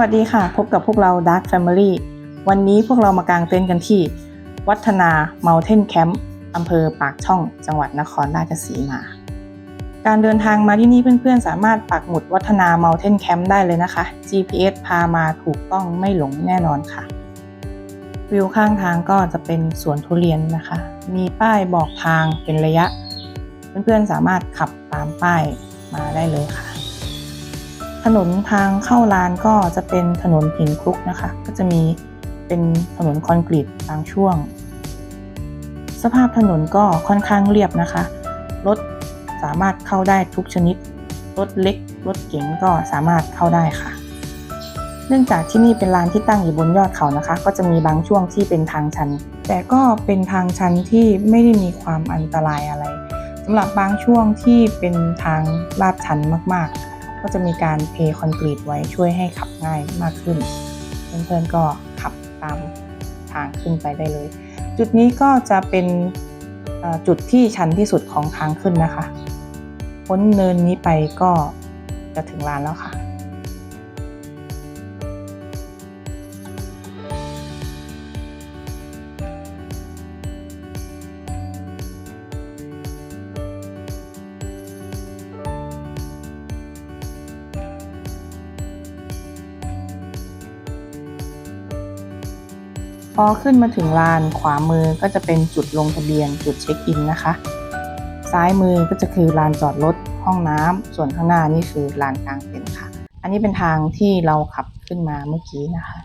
วัสดีค่ะ พบกับพวกเรา Dark Family วันนี้พวกเรามากางเต็นท์กันที่ วัฒนา Mountain Camp อำเภอปากช่อง จังหวัดนครราชสีมา การเดินทางมาที่นี่เพื่อนๆ สามารถปักหมุดวัฒนา Mountain Camp ได้เลยนะคะ GPS พามาถูกต้องไม่หลงแน่นอนค่ะ วิวข้างทางก็จะเป็นสวนทุเรียนนะคะ มีป้ายบอกทางเป็นระยะ เพื่อนๆ สามารถขับตามป้ายมาได้เลยค่ะ ถนนทางเข้าลานก็จะเป็นถนนหินคลุกนะคะ ก็จะมีเป็นถนนคอนกรีตบางช่วง สภาพถนนก็ค่อนข้างเรียบนะคะ รถสามารถเข้าได้ทุกชนิด รถเล็ก รถเก๋งก็สามารถเข้าได้ค่ะ เนื่องจากที่นี่เป็นลานที่ตั้งอยู่บนยอดเขานะคะ ก็จะมีบางช่วงที่เป็นทางชัน แต่ก็เป็นทางชันที่ไม่ได้มีความอันตรายอะไรสำหรับบางช่วงที่เป็นทางลาดชันมากๆ ก็จะมีการเทคอนกรีตไว้ช่วยให้ขับง่ายมากขึ้น เพื่อนๆก็ขับตามทางขึ้นไปได้เลย จุดนี้ก็จะเป็นจุดที่ชันที่สุดของทางขึ้นนะคะ พ้นเนินนี้ไปก็จะถึงลานแล้วค่ะ พอขึ้นมาถึงลานขวามือก็จะเป็นจุดลงทะเบียนจุดเช็คอินนะคะ ซ้ายมือก็จะคือลานจอดรถห้องน้ำส่วนข้างหน้านี่คือลานกลางเต็นท์ค่ะ อันนี้เป็นทางที่เราขับขึ้นมาเมื่อกี้นะคะ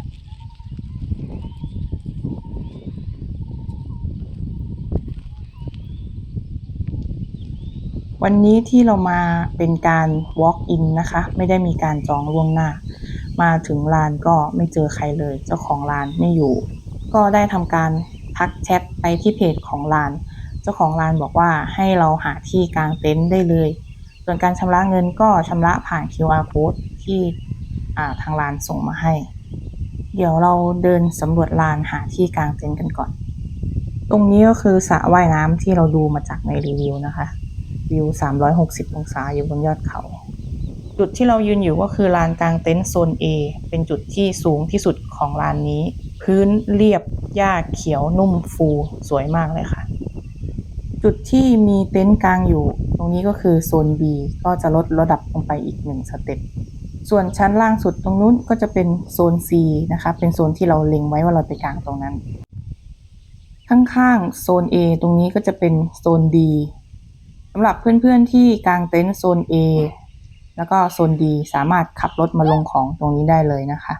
วันนี้ที่เรามาเป็นการ walk in นะคะ ไม่ได้มีการจองล่วงหน้า มาถึงลานก็ไม่เจอใครเลย เจ้าของลานไม่อยู่ ก็ได้ทำการทักแชทไปที่เพจของลาน เจ้าของลานบอกว่าให้เราหาที่กางเต็นท์ได้เลย ส่วนการชำระเงินก็ชำระผ่าน QR code ที่ทางลานส่งมาให้ เดี๋ยวเราเดินสำรวจลานหาที่กางเต็นท์กันก่อน ตรงนี้ก็คือสระว่ายน้ำที่เราดูมาจากในรีวิวนะคะ วิว 360 องศาอยู่บนยอดเขา จุดที่เรายืนอยู่ก็คือลานกลางเต็นท์โซน A เป็นจุดที่สูงที่สุดของลานนี้ พื้นเรียบหญ้าเขียวนุ่มฟูสวยมากเลยค่ะ จุดที่มีเต็นท์กลางอยู่ ตรงนี้ก็คือโซน B ก็จะลดระดับลงไปอีกหนึ่งสเต็ปส่วนชั้นล่างสุดตรงนู้นก็จะเป็นโซน C นะคะ เป็นโซนที่เราเล็งไว้ว่าเราไปกลางตรงนั้น ข้างๆโซน A ตรงนี้ก็จะเป็นโซน D สำหรับเพื่อนๆที่กลางเต็นท์โซน A แล้วก็โซน D สามารถขับรถมาลงของตรงนี้ได้เลยนะคะ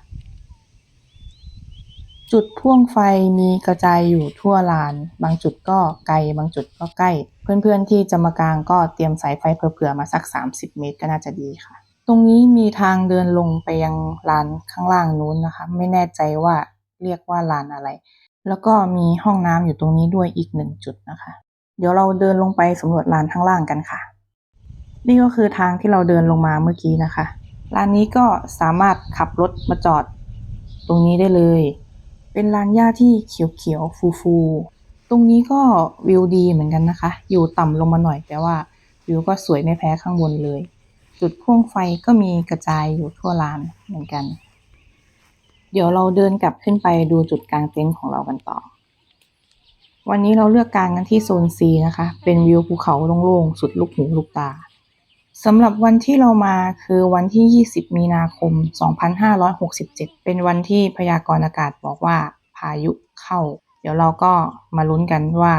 จุดพ่วงไฟมีกระจายอยู่ทั่วลาน บางจุดก็ไกล บางจุดก็ใกล้ เพื่อนๆที่จะมากางก็เตรียมสายไฟเผื่อๆมาสัก 30 เมตรก็น่าจะดีค่ะ ตรงนี้มีทางเดินลงไปยังลานข้างล่างนู้นนะคะ ไม่แน่ใจว่าเรียกว่าลานอะไร แล้วก็มีห้องน้ำอยู่ตรงนี้ด้วยอีกหนึ่งจุดนะคะ เดี๋ยวเราเดินลงไปสำรวจลานข้างล่างกันค่ะ นี่ก็คือทางที่เราเดินลงมาเมื่อกี้นะคะลานนี้ก็สามารถขับรถมาจอดตรงนี้ได้เลย เป็นลานหญ้าที่เขียวๆฟูๆ ตรงนี้ก็วิวดีเหมือนกันนะคะ อยู่ต่ำลงมาหน่อยแต่ว่าวิวก็สวยไม่แพ้ข้างบนเลย จุดพ่วงไฟก็มีกระจายอยู่ทั่วลานเหมือนกัน เดี๋ยวเราเดินกลับขึ้นไปดูจุดกลางเต็นท์ของเรากันต่อ วันนี้เราเลือกกลางกันที่โซน C นะคะ เป็นวิวภูเขาโล่งๆสุดลูกหูลูกตา สำหรับวันที่เรามาคือวันที่ 20 มีนาคม 2567 เป็นวันที่พยากรณ์อากาศบอกว่าพายุเข้า เดี๋ยวเราก็มาลุ้นกันว่า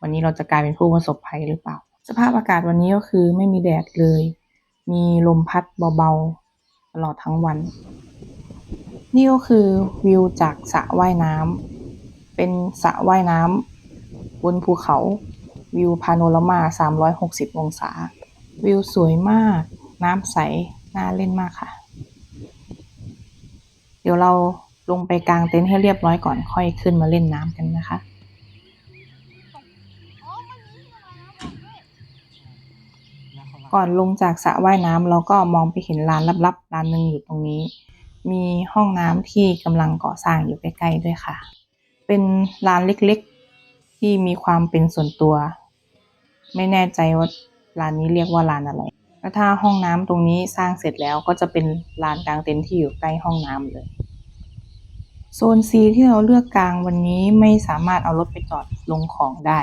วันนี้เราจะกลายเป็นผู้ประสบภัยหรือเปล่า สภาพอากาศวันนี้ก็คือไม่มีแดดเลย มีลมพัดเบาๆ ตลอดทั้งวัน นี่ก็คือวิวจากสระว่ายน้ำเป็นสระว่ายน้ำบนภูเขาวิวพาโนรามา 360 องศา วิวสวยมาก น้ำใส น่าเล่นมากค่ะ เดี๋ยวเราลงไปกางเต็นท์ให้เรียบร้อยก่อนค่อยขึ้นมาเล่นน้ำกันนะคะ ก่อนลงจากสระว่ายน้ำเราก็มองไปเห็นลานลับๆลานหนึ่งอยู่ตรงนี้ มีห้องน้ำที่กำลังก่อสร้างอยู่ใกล้ๆด้วยค่ะ เป็นลานเล็กๆ ที่มีความเป็นส่วนตัว ไม่แน่ใจว่า ลานนี้เรียกว่าลานอะไรแล้วถ้าห้องน้ำตรงนี้สร้างเสร็จแล้วก็จะเป็นลานกลางเต็นท์ที่อยู่ใกล้ห้องน้ำเลย โซน C ที่เราเลือกกลางวันนี้ไม่สามารถเอารถไปจอดลงของได้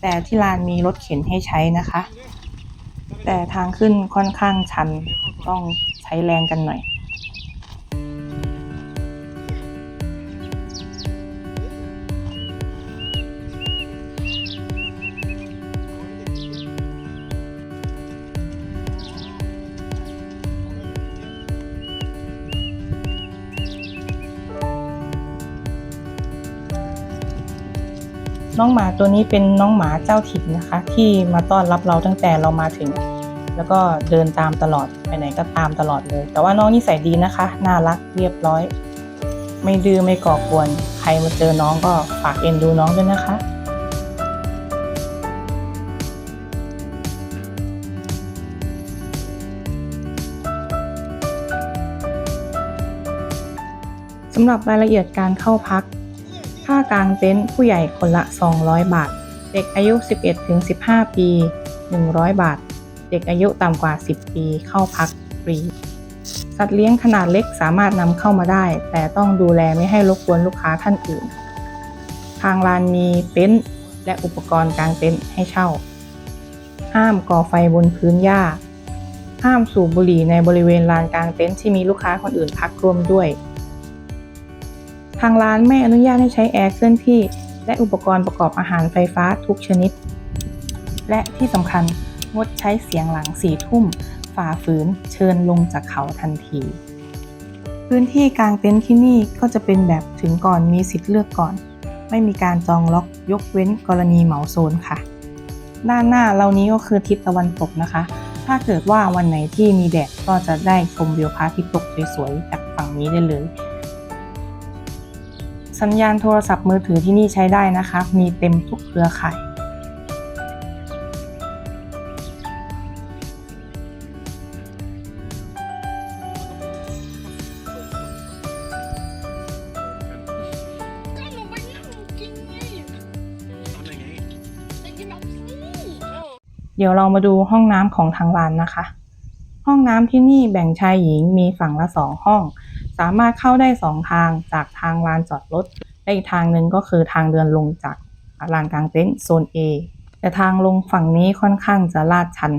แต่ที่ลานมีรถเข็นให้ใช้นะคะ แต่ทางขึ้นค่อนข้างชันต้องใช้แรงกันหน่อย น้องหมาตัวนี้เป็นน้องหมาเจ้าถิ่นนะคะ ที่มาต้อนรับเราตั้งแต่เรามาถึง แล้วก็เดินตามตลอดไปไหนก็ตามตลอดเลย แต่ว่าน้องนิสัยดีนะคะ น่ารักเรียบร้อย ไม่ดื้อไม่ก่อกวน ใครมาเจอน้องก็ฝากเอ็นดูน้องด้วยนะคะสำหรับรายละเอียดการเข้าพัก ค่างเต็นท์ผู้ใหญ่คนละ 200 บาท เด็กอายุ 11-15 ปี 100 บาท เด็กอายุต่ำกว่า 10 ปีเข้าพักฟรี สัตว์เลี้ยงขนาดเล็กสามารถนำเข้ามาได้ แต่ต้องดูแลไม่ให้รบกวนลูกค้าท่านอื่น ทางร้านมีเต็นท์และอุปกรณ์กางเต็นท์ให้เช่า ห้ามก่อไฟบนพื้นหญ้า ห้ามสูบบุหรี่ในบริเวณลานกลางเต็นท์ที่มีลูกค้าคนอื่นพักร่วมด้วย ทางร้านไม่อนุญาตให้ใช้แอร์เคลื่อนที่ และอุปกรณ์ประกอบอาหารไฟฟ้าทุกชนิด และที่สำคัญงดใช้เสียงหลังสี่ทุ่ม ฝ่าฝืนเชิญลงจากเขาทันที พื้นที่กลางเต็นท์ที่นี่ก็จะเป็นแบบถึงก่อนมีสิทธิ์เลือกก่อน ไม่มีการจองล็อกยกเว้นกรณีเหมาโซนค่ะ ด้านหน้าเรานี้ก็คือทิศตะวันตกนะคะ ถ้าเกิดว่าวันไหนที่มีแดดก็จะได้ชมวิวพระอาทิตย์ตกสวยๆจากฝั่งนี้ได้เลย สัญญาณโทรศัพท์มือถือที่นี่ใช้ได้นะคะ มีเต็มทุกเครือข่ายเดี๋ยวเรามาดูห้องน้ำของทางร้านนะคะ ห้องน้ำที่นี่แบ่งชายหญิงมีฝั่งละสองห้อง สามารถเข้าได้สองทางจากทางลานจอดรถและอีกทางหนึ่งก็คือทางเดินลงจากลานกลางเต็นท์โซน A แต่ทางลงฝั่งนี้ค่อนข้างจะลาดชัน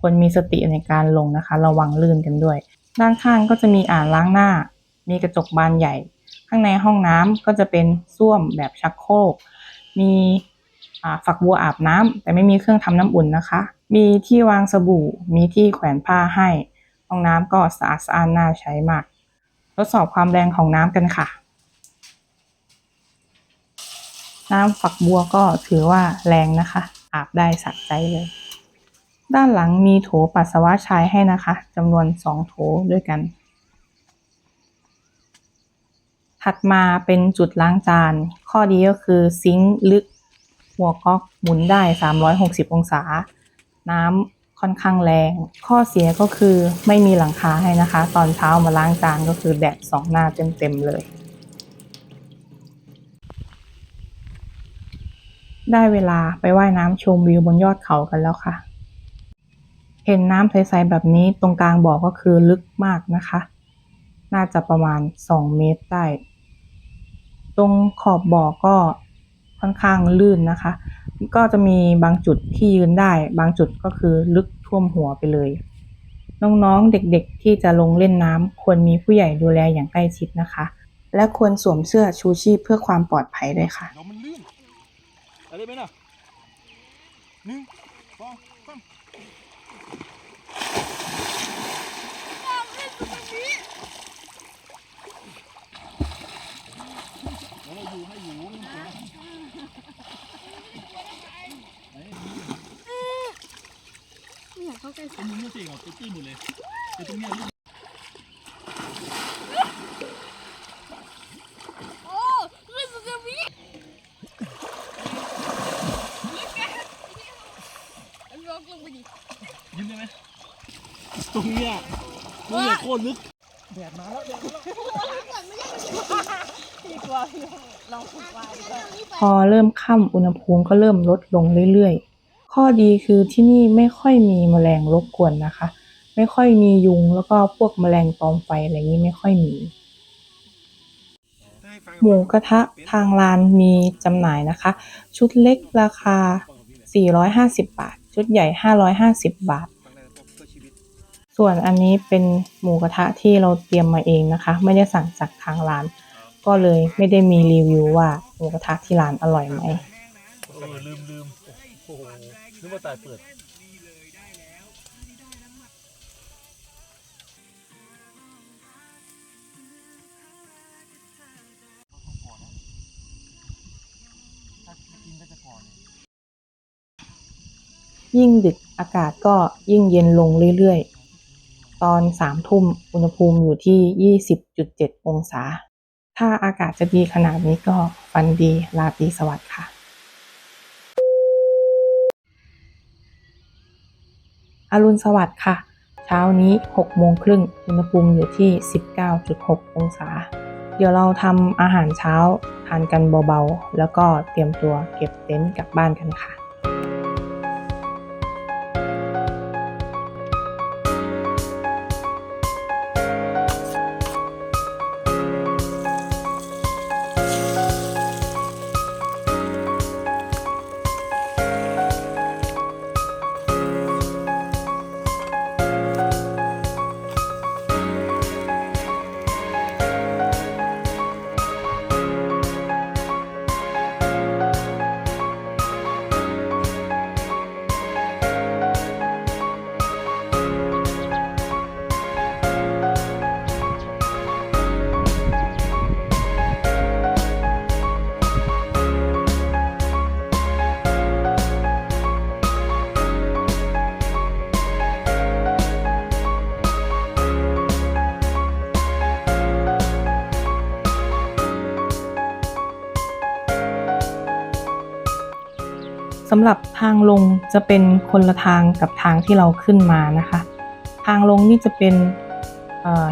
ควรมีสติในการลงนะคะ ระวังลื่นกันด้วย ด้านข้างก็จะมีอ่างล้างหน้า มีกระจกบานใหญ่ ข้างในห้องน้ำก็จะเป็นส้วมแบบชักโครก มีฝักบัวอาบน้ำแต่ไม่มีเครื่องทำน้ำอุ่นนะคะ มีที่วางสบู่ มีที่แขวนผ้าให้ ห้องน้ำก็สะอาดสะอ้านน่าใช้มาก ทดสอบความแรงของน้ำกันค่ะ น้ำฝักบัวก็ถือว่าแรงนะคะ อาบได้สะใจเลย ด้านหลังมีโถปัสสาวะชายให้นะคะจำนวนสองโถด้วยกัน ถัดมาเป็นจุดล้างจาน ข้อดีก็คือซิงค์ลึก หัวก๊อกหมุนได้ 360 องศา น้ำ ค่อนข้างแรง ข้อเสียก็คือไม่มีหลังคาให้นะคะ ตอนเช้ามาล้างจานก็คือแดดสองหน้าเต็มๆเลย ได้เวลาไปว่ายน้ำชมวิวบนยอดเขากันแล้วค่ะ เห็นน้ำใสๆแบบนี้ตรงกลางบ่อก็คือลึกมากนะคะ น่าจะประมาณ 2 เมตรได้ ตรงขอบบ่อก็ค่อนข้างลื่นนะคะ ก็จะมีบางจุดที่ยืนได้ บางจุดก็คือลึกท่วมหัวไปเลย น้องๆเด็กๆที่จะลงเล่นน้ำควรมีผู้ใหญ่ดูแลอย่างใกล้ชิดนะคะ และควรสวมเสื้อชูชีพเพื่อความปลอดภัยด้วยค่ะ น้องมันลื่นอะไรไหมน่ะหนึ่งสาม ไม่อยากเข้าใกล้ ตรงนี้ไม่เสี่ยงหรอกตื้นหมดเลยแต่ตรงเนี้ยลื่นโอ้ไม่สุดจะมีอันนี้ลงไปดิยืนได้ไหมตรงเนี้ยตรงเนี้ยโคตรลึกแดดมาแล้วแดดมาแล้วพอเริ่มค่ำอุณหภูมิก็เริ่มลดลงเรื่อยๆ ข้อดีคือที่นี่ไม่ค่อยมีแมลงรบกวนนะคะ ไม่ค่อยมียุงแล้วก็พวกแมลงตอมไฟอะไรนี้ไม่ค่อยมี หมูกระทะทางร้านมีจำหน่ายนะคะ ชุดเล็กราคา 450 บาท ชุดใหญ่ 550 บาท ส่วนอันนี้เป็นหมูกระทะที่เราเตรียมมาเองนะคะ ไม่ได้สั่งจากทางร้าน ก็เลยไม่ได้มีรีวิวว่าหมูกระทะที่ร้านอร่อยไหมเออลืมลืมโอ้โห นึกว่าตายเปิดยิ่งดึกอากาศก็ยิ่งเย็นลงเรื่อยๆ ตอนสามทุ่มอุณหภูมิอยู่ที่ 20.7 องศา ถ้าอากาศจะดีขนาดนี้ก็ฟันดี ราตรีสวัสดิ์ค่ะ อรุณสวัสดิ์ค่ะ เช้านี้6โมงครึ่งอุณหภูมิอยู่ที่ 19.6 องศา เดี๋ยวเราทำอาหารเช้าทานกันเบาๆ แล้วก็เตรียมตัวเก็บเต็นท์กลับบ้านกันค่ะ สำหรับทางลงจะเป็นคนละทางกับทางที่เราขึ้นมานะคะ ทางลงนี่จะเป็น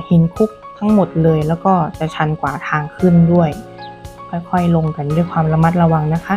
หินคุกทั้งหมดเลย แล้วก็จะชันกว่าทางขึ้นด้วย ค่อยๆลงกันด้วยความระมัดระวังนะคะ